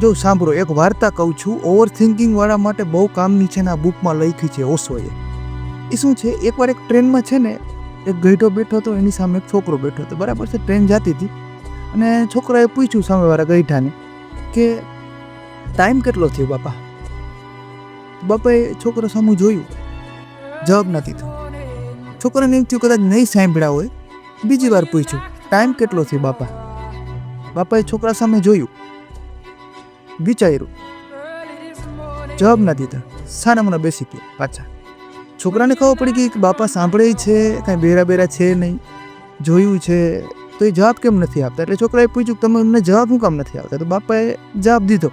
જો સાંભળો, એક વાર્તા કહું છું. ઓવર થિંકિંગ વાળા માટે બહુ કામની છે ને આ બુકમાં લખી છે ઓશોએ. એ શું છે? એકવાર એક ટ્રેનમાં છે ને, એક ગઈઢો બેઠો હતો, એની સામે એક છોકરો બેઠો હતો. બરાબર છે, ટ્રેન જતી હતી. અને છોકરાએ પૂછ્યું સામેવાળા ગઈઠાને કે ટાઈમ કેટલો થયો બાપા? બાપાએ છોકરો સામું જોયું. જવાબ નથી થયો. છોકરાને એમ થયું કદાચ નહીં સાંભળ્યા હોય. બીજી વાર પૂછ્યું ટાઈમ કેટલો થયો બાપા? બાપાએ છોકરા સામે જોયું. વિચાર્યું. જવાબ ના દીધા. મને બેસી ગયા પાછા. છોકરાને ખબર પડી કે બાપા સાંભળે છે, કાંઈ બેરા બેરા છે નહીં. જોયું છે, તો એ જવાબ કેમ નથી આપતા? એટલે છોકરાએ પૂછ્યું કે તમે મને જવાબ હું કામ નથી આવતા તો બાપાએ જવાબ દીધો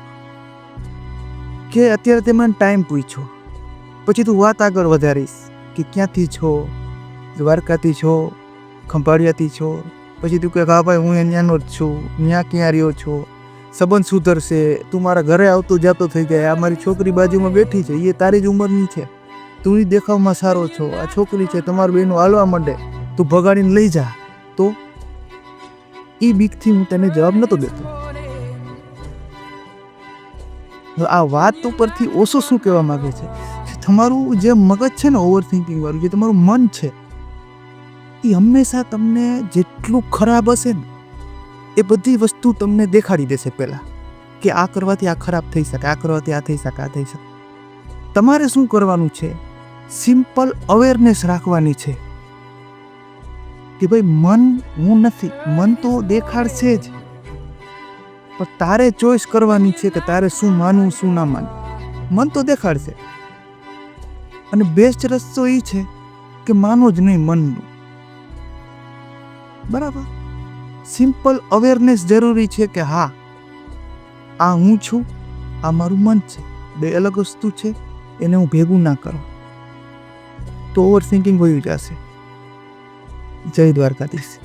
કે અત્યારે તે મને ટાઈમ પૂછ્યો. પછી તું વાત આગળ વધારીશ કે ક્યાંથી છો? દ્વારકાથી છો? ખંભાળિયાથી છો? પછી તું હા ભાઈ, હું અહીંયાનો જ છું. ત્યાં ક્યાં રહ્યો છો? સંબંધ સુધરશે, તું મારા ઘરે આવતો જાતો થઈ જાય, આ મારી છોકરી બાજુમાં બેઠી છે, એ તારી જ ઉંમરની છે. તું એ દેખાવમાં સારો છો, આ છોકરી છે, તમારું બેનું હાલવા માંડે, તું ભગાડીને લઈ જા. તો એ બીકથી હું તેને જવાબ નહોતો દેતો. આ વાત ઉપરથી ઓછો શું કહેવા માંગે છે? તમારું જે મગજ છે ને ઓવર થિંકિંગ વાળું, જે તમારું મન છે એ હંમેશા તમને જેટલું ખરાબ હશે ને એ બધી વસ્તુ તમને દેખાડી દેશે પહેલાં કે આ કરવાથી આ ખરાબ થઈ શકે, આ કરવાથી આ થઈ શકે, આ થઈ શકે. તમારે શું કરવાનું છે? સિમ્પલ અવેરનેસ રાખવાની છે કે ભાઈ, મન હું નથી, મન તો દેખાડશે જ. પણ તારે ચોઈસ કરવાની છે કે તારે શું માનવું, શું ના માનવું. મન તો દેખાડશે. અને બેસ્ટ રસ્તો એ છે કે માનો જ નહીં મનનું. બરાબર? સિમ્પલ અવેરનેસ જરૂરી છે કે હા, આ હું છું, આ મારું મન છે. બે અલગ વસ્તુ છે, એને હું ભેગું ના કરું. તો ઓવર થિંકિંગ હોય જશે જય દ્વારકાધીશ.